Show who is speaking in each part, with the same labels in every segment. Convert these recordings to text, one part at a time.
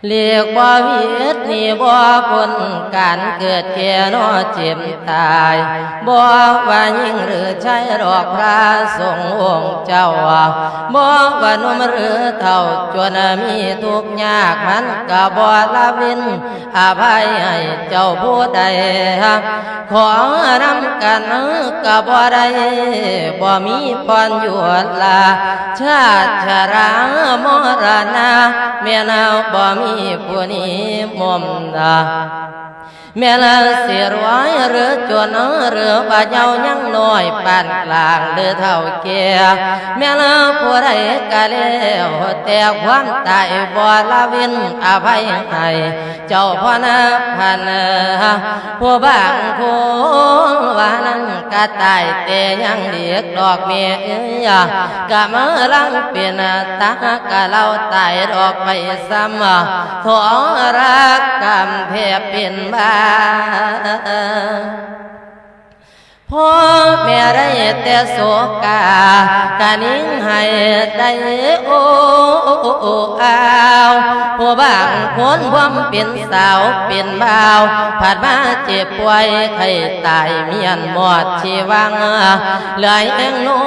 Speaker 1: พญาติใหญ่มาเก้าบาทไก่อยู่ในเวียกบ่วิตนี่บ่ผลการเกิดแก่นอเจ็บตายบ่ว่ายิ่งหรือใช้ดอกพระสงฆ์องค์เจ้าบ่ว่านุ่มหรือเท่าจนมีทุกข์ยากมันก็บ่ละวินอภัยให้เจ้าผู้ใดขอนำกันก็บ่ได้บ่มีพรอยู่ลาชาติชรามรณะแม่นาวบ่มีผู้นี้มอมดา แม่ละเสียรวยหรือจวนหรือว่าเยายังน้อยปานกลางหรือเท่าแก่แม่ละผู้ใดก็แล้วแต่ความตายบ่ละวินอภัยให้เจ้าพ่อนะพันผู้บางคนว่านั้นก็ตายแต่ยังเด็กดอกเมียเอ้ยก็มาลังเป็นตากะเราตายดอกไปซ้ำทอรักกรรมแทบเป็นบ้าา พ่อแม่ได้แต่โศกากานิ่งให้ได้โอ้อาวผู้บางคนความเป็นสาวเป็นบ่าวผ่านมาเจ็บป่วยไข้ตายเมียนหมดชีวังเหลยเองโน้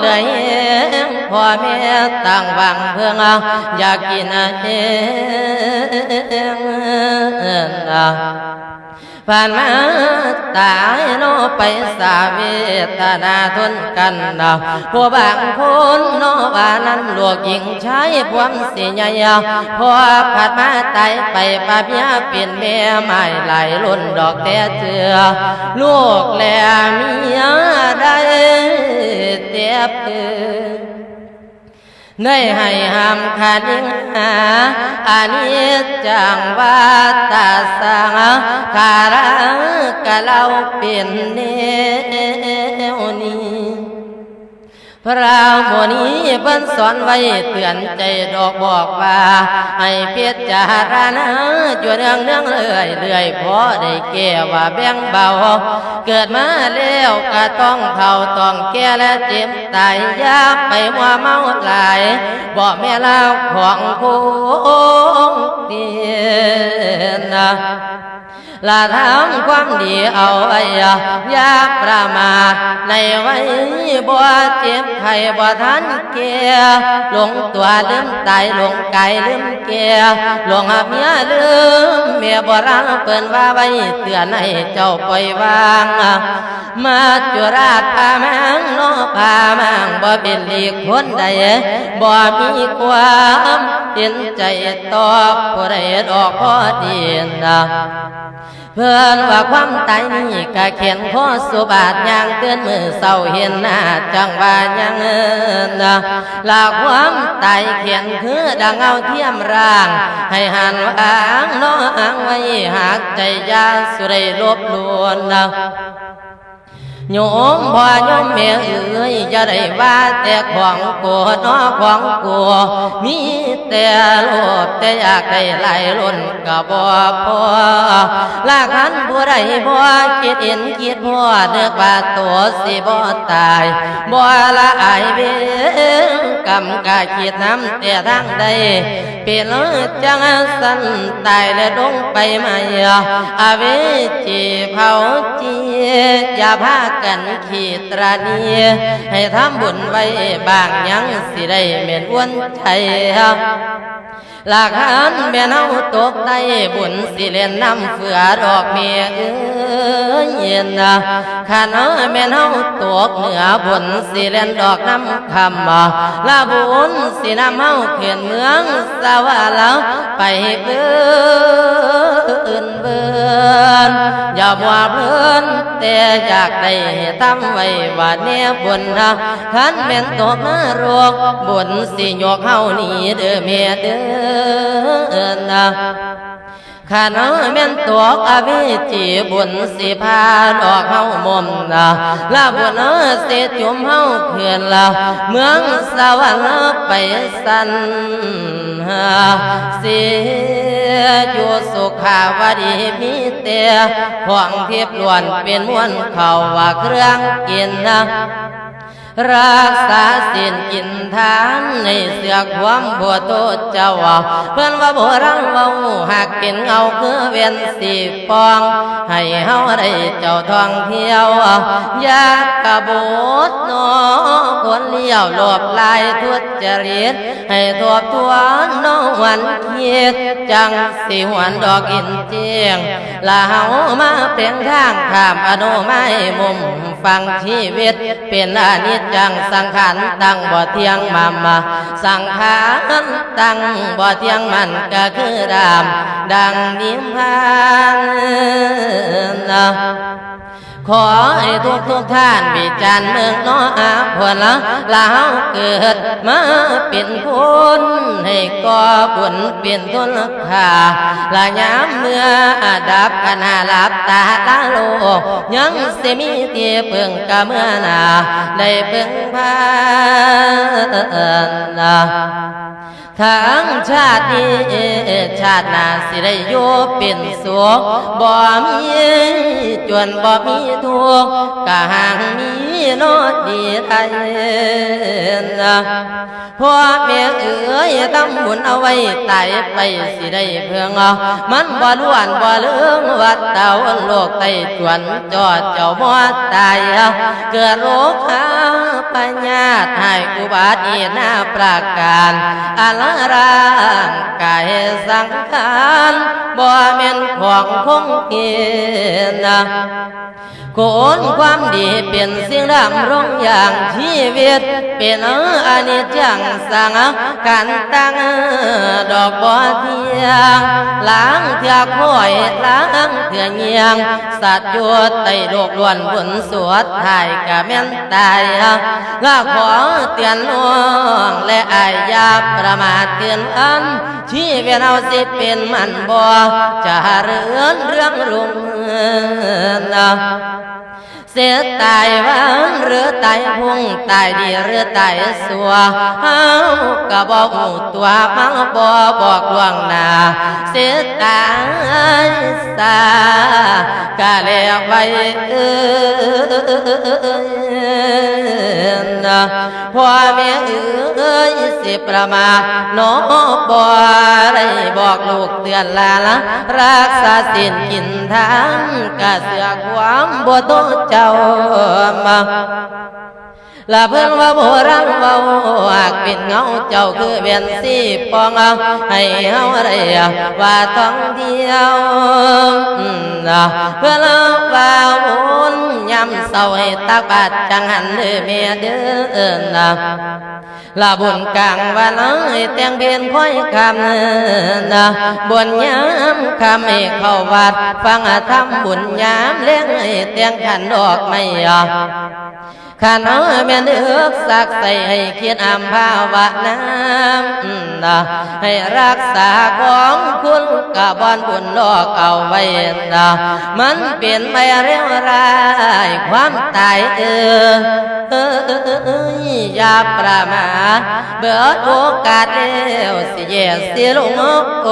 Speaker 1: เหลยเองพ่อแม่ต่างวังเพื่องอยากกินเอง ผ่านมาตายโนไปสาเวทนาทนกันนะผู้บางคนโนว่านั้นลวกหญิงชายพวงสีใหญ่พอผ่านมาตายไปปาพยาเป็นแม่ไม่ไหลล้นดอกแต่เจือลูกแลเมียได้เตียบเอือ ในให้ห้ามขาดยิงหาอานิจจังวัตตาสังขารังกะเราเป็นเน พระโมนีเพิ่นสอนไว้เตือนใจดอกบอกว่า ให้เพียรจารณาจวนเนื่องเนื่องเรื่อยเรื่อยพอได้แก่ว่าแบ่งเบา เกิดมาแล้วก็ต้องเท่าต้องแก่และเจ็บตายยาไปมัวเมาหลายบอกแม่เล่าของคงเดียนนะ ลาทำความดีเอาไว้อย่าประมาทในไว้บ่เจ็บไข้บ่ทันเกียหลงตัวลืมตายหลงกายลืมเกียหลงเมียลืมเมียบ่รังเปิ้นว่าไว้เตือนให้เจ้าปล่อยวาง มาจุราชพามังโนพามังบ่เป็นลีกคนใดบ่มีความเห็นใจตอบผู้ใดดอกพอดีนะ เพื่อนว่าความตายนี่ก็เขียนข้อสุบาทยางเตือนมือเศร้าเห็นหน้าจังว่ายังเอินนะลาความตายเขียนคือดังเอาเทียมร่าง ให้หันวางน้องไว้หากใจยาสุไรลบลวนนะ โยมพ่อโยมแม่เอ๋ยจะได้ว่าแต่ของกูน้อของกูมีแต่โลภแต่อยากได้ไหลล้นก็บ่พอลาคันผู้ใดบ่คิดเห็นคิดพ่อเนึกว่าตัวสิบ่ตายบ่ละอายเวรกรรมกาคิดน้ำแต่ทางใด ป็นจังสันตายและลงไปมาอาเวจีเผาจีอย่าพากันขี่ตรานีให้ทำบุญไว้บางยังสิได้เม็นอ้วนใจ หลักหันแม่นเอาตกได้บุญสิเล่นน้ำเฟือดอกเมียเอ้ยเย็นนะขันเอาแม่นเอาตกเหนือบุญสิเล่นดอกน้ำคำลาบุญสิน้ำเมาเขียนเมืองสาวาลาไปเบื่อนเบื่อนอย่าบ่าเพื่อนแต่อยากได้ทำไว้ว่าแน่บุญนะขันแม่นตกนรกบุญสิยกเฮานี่เด้อแม่เด้อนข้าน้อยแม่นตัวอวิจีบุญสิพาดอกเฮามุมนะลาบุญเสียจุมเฮาเขื่อนละเมืองสวรรค์ไปสันหาเสียอยู่สุขาวดีมีเตียของเทียบล้วนเป็นมวลเขาว่าเครื่องกินนะ รักษาศีลกินทานในเสือความบัวโตเจ้าเพื่อนว่าโบรังเว้าหากกินเอาคือเวียนสีปอง ให้เฮาได้เจ้าท่องเที่ยวยากกระโบดนอคนเลี้ยวหลบลายทุจริตให้ทบทวนนอวันเคิดจังสิหวนดอกอินเจียงลาเฮามาเปลี่ยนทางข้ามอนุไม้มุมฟังชีวิตเป็นอนิจจังสังขารตั้งบ่เที่ยงมามาสังขารตั้งบ่เที่ยงมันก็คือดามดังนิมพานนะ ขอให้ทุกทุกท่านวิจารณ์เมืองน้ออาพวละลาวเกิดมาเป็นคนให้ก่อบุญเป็นทุนค่าละยามเมื่อดับกันหาลับตาตาโลกยังสิมีเตียเพิ่งกะเมื่อนาได้เพิ่งพานา ทั้งชาตินี้ชาติหน้าสิได้อยู่เป็นสุขบ่มีจวนบ่มีทุกข์กะห่างมีโนดดีไทยพ่อแม่เอ๋ยทำบุญเอาไว้ตายไปสิได้เพื่องมันบ่ล้วนบ่เลืองวัดเต่าโลกไต้จวนจอดเจ้าบ่ตายเอาเกิดโรคหา ปัญญาให้อุบัติหน้าประการอาลร่างกายสังขาร บ่แม่นของคงเกียนะโกนความดีเป็นสิ่งดำรงอย่างชีวิต เป็นอออนิจจังสังการตั้งดอกบ่อเทียงล้างเถื่อคอยล้างเถื่อเงียง สัตว์ยวดไตโลกล้วนบุญสวดไทยกะแม่นตายก็ขอเตือนน้องและอายอยาประมาทเกินอันชีวิตเราสิเป็นมันบ่จะเรื่องเรื่องรุ่งนะ เสียตายวันหรือตายพุงตายดีหรือตายสัวเฮาก็บอกหูตัวมังบ่บอกล่วงหน้าเสียตายสากะแล้วไว้เอ้ยนพ่อแม่เอ้ยสิประมาทน้องบ่ได้บอกลูกเตือนลาละรักษาศีลกินทานกะเสือความบ่โตเจ้ามาละเพิ่งว่าโบรังเบาหากเป็นเงาเจ้าคือเวียนสีปองเอาให้เฮาไรว่าต้องเดียวเพื่อเราว่าบุญ ยำเศร้าให้ตักบาดจังหันเด้อเมียเด้อนะลาบุญกลางวันเอ้ยเตียงเบียนค่อยคำนะบุญยามคำให้เข้าวัด ฟังธรรมบุญยามเลี้ยงให้เตียงขันดอกไม่ยอข้าน้อยแม่นึกสักใส่ให้เขียนอำภาวะน้ำให้รักษาของ กะบอนบุญลกเอาไว้นะมันเปลี่ยนไปเร็วร้ายความตายเอออย่าประมาทเบิดโอกาสแล้วสิแย่สิลงโอ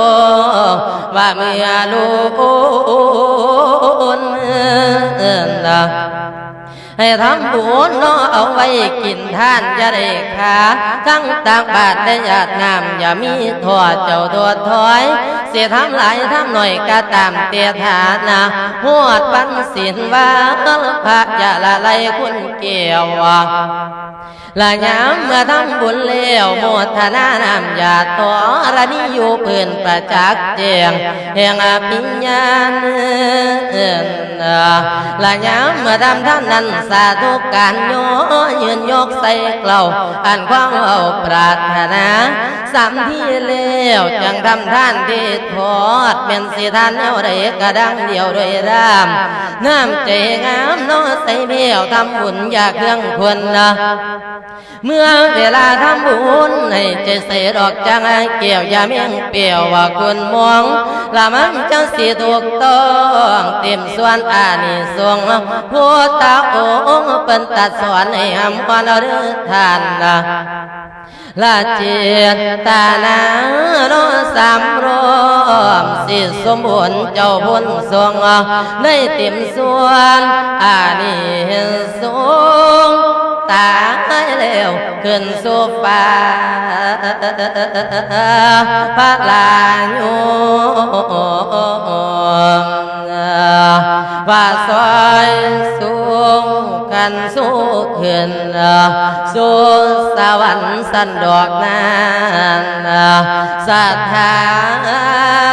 Speaker 1: ว่าเมื่อลูกนะ ให้ทำบุญนาะเอาไว้กินท่านอย่าได้ขาทั้งต่างบาทและญาติงามอย่ามีทอดเจ้าตัวถอย เสียทำหลายทำหน่อยก็ตามเตียฐานะหวดปันสินว่าพระอย่าละไลคุณเกี่ยวละยามเมื่อทำบุญเลี้ยวโมทนานำยาตอระนิยูพื้นประจักษ์เจียงแห่งอภิญญาณละยามเมื่อทำท่านนั้นสาธุการโยยืนยกใส่เกล่าอันความเอาปรารถนาสามที่เลี้ยวจังทำท่านที่ทอดเป็นสิทานเอาได้กระดังเดียวด้วยรามน้ำใจงามน้อใส่เบี้ยวทำบุญอยากเครื่องควรนะเมื่อเวลาทำบุญให้ใจใส่ดอกจังเกี่ยวอยาเมียงเปรียวว่าคุณมองละมันจังสิถูกต้องเต็มส่วนอานิสงส์ผู้ตาอเป็นตัดสอนให้หำวันหรือทานละละเจียตานาโนสามรวมสิสมบูรณ์เจ้าบุญทรงในต็มส่วนอานิสงส์ตายแล้วขึ้นสู่ฟ้าพระลายุ กันสู้ขึ้นสู้สวรรค์สันดอกนานศรัทธา